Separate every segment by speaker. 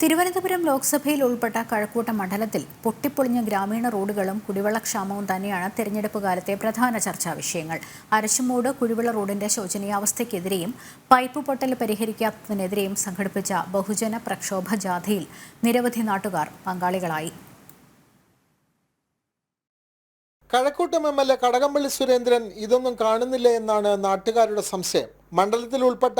Speaker 1: തിരുവനന്തപുരം ലോക്സഭയിൽ ഉൾപ്പെട്ട കഴക്കൂട്ട മണ്ഡലത്തിൽ പൊട്ടിപ്പൊളിഞ്ഞ ഗ്രാമീണ റോഡുകളും കുടിവെള്ളക്ഷാമവും തന്നെയാണ് തെരഞ്ഞെടുപ്പ് കാലത്തെ പ്രധാന ചർച്ചാ വിഷയങ്ങൾ. അരശുമൂട് കുടിവെള്ള റോഡിന്റെ ശോചനീയാവസ്ഥയ്ക്കെതിരെയും പൈപ്പ് പൊട്ടൽ പരിഹരിക്കാത്തതിനെതിരെയും സംഘടിപ്പിച്ച ബഹുജന പ്രക്ഷോഭ ജാഥയിൽ നിരവധി നാട്ടുകാർ പങ്കാളികളായി.
Speaker 2: Kazhakkoottam M L A Kadakampally Surendran ഇതൊന്നും കാണുന്നില്ല എന്നാണ് നാട്ടുകാരുടെ സംശയം. മണ്ഡലത്തിൽ ഉൾപ്പെട്ട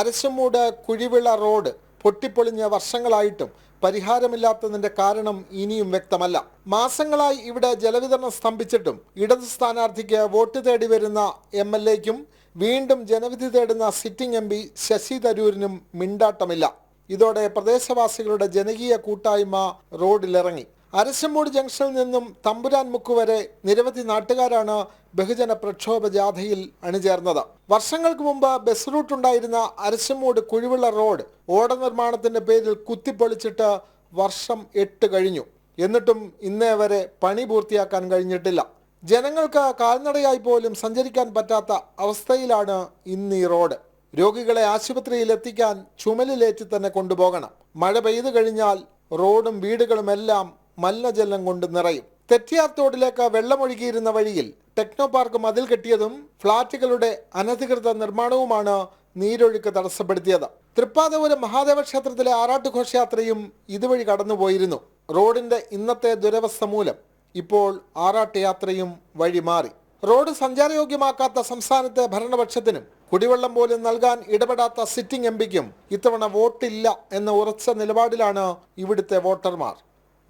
Speaker 2: അരശമൂട് കുഴിവിള റോഡ് പൊട്ടിപ്പൊളിഞ്ഞ വർഷങ്ങളായിട്ടും പരിഹാരമില്ലാത്തതിന്റെ കാരണം ഇനിയും വ്യക്തമല്ല. മാസങ്ങളായി ഇവിടെ ജലവിതരണം സ്തംഭിച്ചിട്ടും ഇടത് സ്ഥാനാർത്ഥിക്ക് വോട്ട് തേടി വരുന്ന എം എൽ എക്കും വീണ്ടും ജനവിധി തേടുന്ന സിറ്റിംഗ് എം പി ശശി തരൂരിനും മിണ്ടാട്ടമില്ല. ഇതോടെ പ്രദേശവാസികളുടെ ജനകീയ കൂട്ടായ്മ റോഡിലിറങ്ങി. അരശമ്മൂട് ജംഗ്ഷനിൽ നിന്നും തമ്പുരാൻ മുക്ക് വരെ നിരവധി നാട്ടുകാരാണ് ബഹുജന പ്രക്ഷോഭ ജാഥയിൽ അണിചേർന്നത്. വർഷങ്ങൾക്ക് മുമ്പ് ബസ് റൂട്ട് ഉണ്ടായിരുന്ന അരശമൂട് കുഴിവിള റോഡ് ഓട നിർമ്മാണത്തിന്റെ പേരിൽ കുത്തിപ്പൊളിച്ചിട്ട് വർഷം എട്ട് കഴിഞ്ഞു. എന്നിട്ടും ഇന്നേ വരെ പണി പൂർത്തിയാക്കാൻ കഴിഞ്ഞിട്ടില്ല. ജനങ്ങൾക്ക് കാൽനടയായി പോലും സഞ്ചരിക്കാൻ പറ്റാത്ത അവസ്ഥയിലാണ് ഇന്ന് ഈ റോഡ്. രോഗികളെ ആശുപത്രിയിൽ എത്തിക്കാൻ ചുമലിലേറ്റി തന്നെ കൊണ്ടുപോകണം. മഴ പെയ്തു കഴിഞ്ഞാൽ റോഡും വീടുകളുമെല്ലാം മലിനജലം കൊണ്ട് നിറയും. തെറ്റിയാർ തോടിലേക്ക് വെള്ളമൊഴുകിയിരുന്ന വഴിയിൽ ടെക്നോ പാർക്ക് മതിൽ കെട്ടിയതും ഫ്ളാറ്റുകളുടെ അനധികൃത നിർമ്മാണവുമാണ് നീരൊഴുക്ക് തടസ്സപ്പെടുത്തിയത്. തൃപ്പാതപുരം മഹാദേവ ക്ഷേത്രത്തിലെ ആറാട്ട് ഘോഷയാത്രയും ഇതുവഴി കടന്നുപോയിരുന്നു. റോഡിന്റെ ഇന്നത്തെ ദുരവസ്ഥ മൂലം ഇപ്പോൾ ആറാട്ട് യാത്രയും വഴി മാറി. റോഡ് സഞ്ചാരയോഗ്യമാക്കാത്ത സംസ്ഥാനത്തെ ഭരണപക്ഷത്തിനും കുടിവെള്ളം പോലും നൽകാൻ ഇടപെടാത്ത സിറ്റിംഗ് എം പിക്കും ഇത്തവണ വോട്ടില്ല എന്ന ഉറച്ച നിലപാടിലാണ് ഇവിടുത്തെ വോട്ടർമാർ.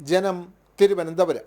Speaker 2: ജനം തിരുവനന്തപുരം.